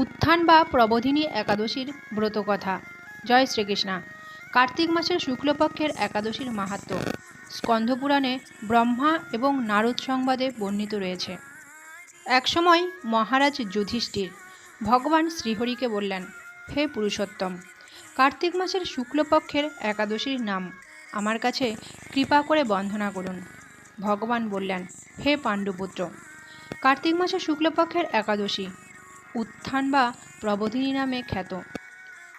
উত্থান বা প্রবোধিনী একাদশীর ব্রতকথা। জয় শ্রীকৃষ্ণা। কার্তিক মাসের শুক্লপক্ষের একাদশীর মাহাত্ম্য স্কন্ধপুরাণে ব্রহ্মা এবং নারদ সংবাদে বর্ণিত রয়েছে। একসময় মহারাজ যুধিষ্ঠির ভগবান শ্রীহরিকে বললেন, হে পুরুষোত্তম, কার্তিক মাসের শুক্লপক্ষের একাদশীর নাম আমার কাছে কৃপা করে বন্ধনা করুন। ভগবান বললেন, হে পাণ্ডুপুত্র, কার্তিক মাসের শুক্লপক্ষের একাদশী উত্থান বা প্রবোধিনী নামে খ্যাত।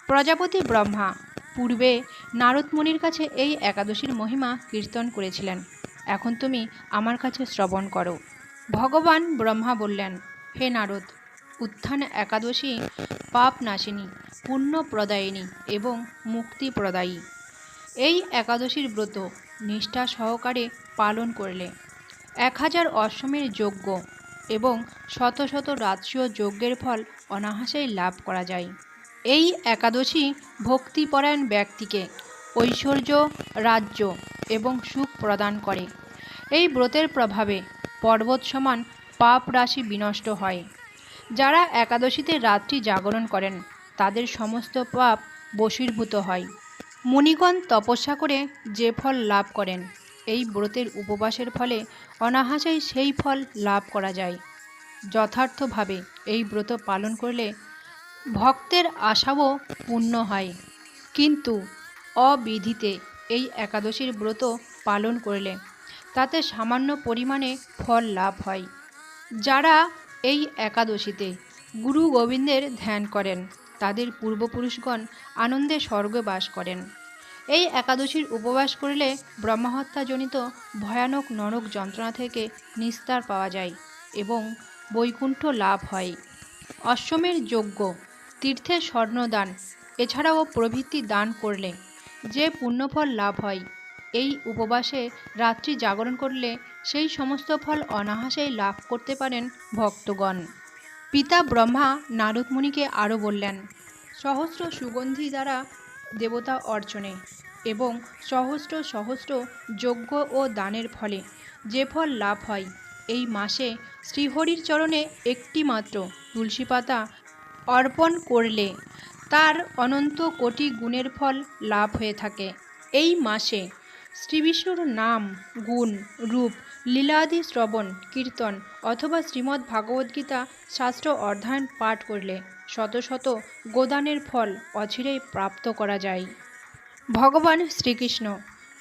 প্রজাপতি ব্রহ্মা পূর্বে নারদ মুনির কাছে এই একাদশীর মহিমা কীর্তন করেছিলেন। এখন তুমি আমার কাছে শ্রবণ করো। ভগবান ব্রহ্মা বললেন, হে নারদ, উত্থান একাদশী পাপ নাশিনী পুণ্য প্রদায়িনী এবং মুক্তি প্রদায়ী এই একাদশীর ব্রত নিষ্ঠা সহকারে পালন করলে এক হাজার অশ্বমের যজ্ঞ এবং শত শত রাজস্বীয় যজ্ঞের ফল অনাহাসেই লাভ করা যায়। এই একাদশী ভক্তিপরায়ণ ব্যক্তিকে ঐশ্বর্য, রাজ্য এবং সুখ প্রদান করে। এই ব্রতের প্রভাবে পর্বত সমান পাপ রাশি বিনষ্ট হয়। যারা একাদশীতে রাত্রি জাগরণ করেন, তাদের সমস্ত পাপ বশীভূত হয়। মুনিগণ তপস্যা করে যে ফল লাভ করেন। এই ব্রতের উপবাসের ফলে অনাহাসেই সেই ফল লাভ করা যায়। যথার্থভাবে এই ব্রত পালন করলে ভক্তের আশাও পূর্ণ হয়। কিন্তু অবিধিতে এই একাদশীর ব্রত পালন করলে তাতে সামান্য পরিমাণে ফল লাভ হয়। যারা এই একাদশীতে গুরু গোবিন্দের ধ্যান করেন, তাদের পূর্বপুরুষগণ আনন্দে স্বর্গে বাস করেন। এই একাদশীর উপবাস করলে ব্রহ্মহত্যাজনিত ভয়ানক নরক যন্ত্রণা থেকে নিস্তার পাওয়া যায় এবং বৈকুণ্ঠ লাভ হয়। অশ্বমের যজ্ঞ তীর্থের স্বর্ণদান, এছাড়াও প্রভৃতি দান করলে যে পুণ্যফল লাভ হয়, এই উপবাসে রাত্রি জাগরণ করলে সেই সমস্ত ফল অনাহাসেই লাভ করতে পারেন ভক্তগণ। পিতা ব্রহ্মা নারদ মুনিকে আরও বললেন, সহস্র সুগন্ধি দ্বারা দেবতা অর্চনে এবং সহস্র সহস্র যজ্ঞ ও দানের ফলে যে ফল লাভ হয়। এই মাসে শ্রীহরির চরণে একটি মাত্র তুলসী পাতা অর্পণ করলে তার অনন্ত কোটি গুণের ফল লাভ হয়ে থাকে। এই মাসে শ্রীবিষ্ণুর নাম, গুণ, রূপ, লীলাদি শ্রবণ, কীর্তন অথবা শ্রীমদ্ ভাগবদ্গীতা শাস্ত্র অধ্যয়ন পাঠ করলে শত শত গোদানের ফল অচিরেই প্রাপ্ত করা যায়। ভগবান শ্রীকৃষ্ণ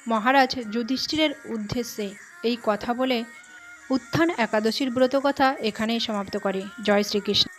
মহারাজ যুধিষ্ঠিরের উদ্দেশ্যে এই কথা বলে উত্থান একাদশীর ব্রত কথা এখানেই সমাপ্ত করে। জয় শ্রীকৃষ্ণ।